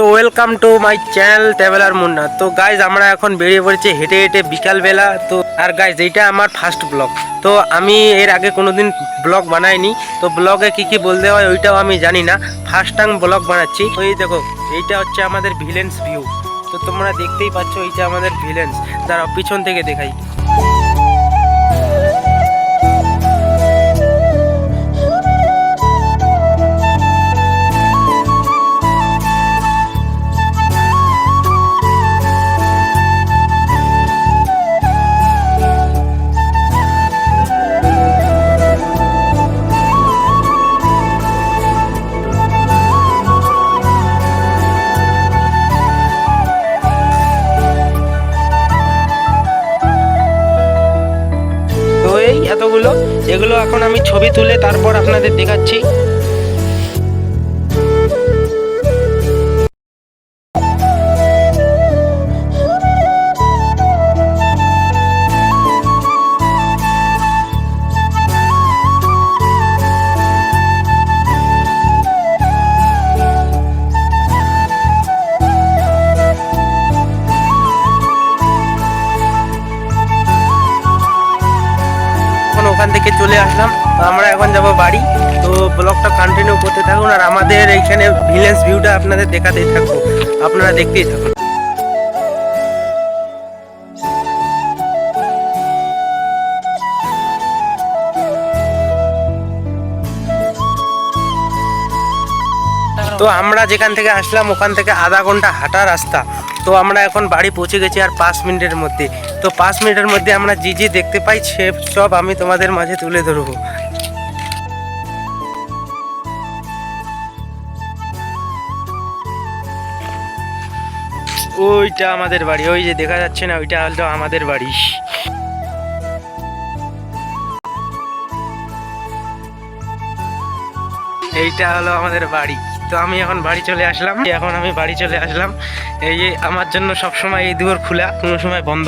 তো welcome to my channel traveller Munna তো guys আমরা এখন বেরিয়ে পড়েছি হেঁটে হেঁটে বিকালবেলা। তো, আর গাইজ এইটা আমার ফার্স্ট ব্লগ তো আমি এর আগে কোনোদিন ব্লগ বানাইনি। তো ব্লগে কি কি বলতে হয়, ওইটাও আমি জানি না। ফার্স্ট টাইম ব্লগ বানাচ্ছি। তো এই দেখো, এইটা হচ্ছে আমাদের ভিলেন্স ভিউ তো তোমরা দেখতেই পাচ্ছ, এইটা আমাদের ভিলেন্স তারা পিছন থেকে দেখাই। এতগুলো এগুলো এখন আমি ছবি তুলে তারপর আপনাদের দেখাচ্ছি। ওখান থেকে চলে আসলাম। তো আমরা এখন যাব বাড়ি। তো ব্লগটা কন্টিনিউ করতে থাকুন। আর আমাদের এইখানে ভিলেজ ভিউটা আপনাদের দেখাতেই থাকব। আপনারা দেখতেই থাকুন। তো আমরা যেখান থেকে আসলাম, ওখান থেকে আধা ঘণ্টা হাঁটা রাস্তা। তো আমরা এখন বাড়ি পৌঁছে গেছি আর পাঁচ মিনিটের মধ্যে। তো পাঁচ মিনিটের মধ্যে আমরা যে যে দেখতে পাই, সে সব আমি তোমাদের মাঝে তুলে ধরবো। ওইটা আমাদের বাড়ি, ওই যে দেখা যাচ্ছে না, ওইটা হলো আমাদের বাড়ি। এইটা হলো আমাদের বাড়ি। তো আমি এখন বাড়ি চলে আসলাম। এখন আমি বাড়ি চলে আসলাম। এই আমার জন্য সবসময় এই দুয়ার খোলা, কোনো সময় বন্ধ।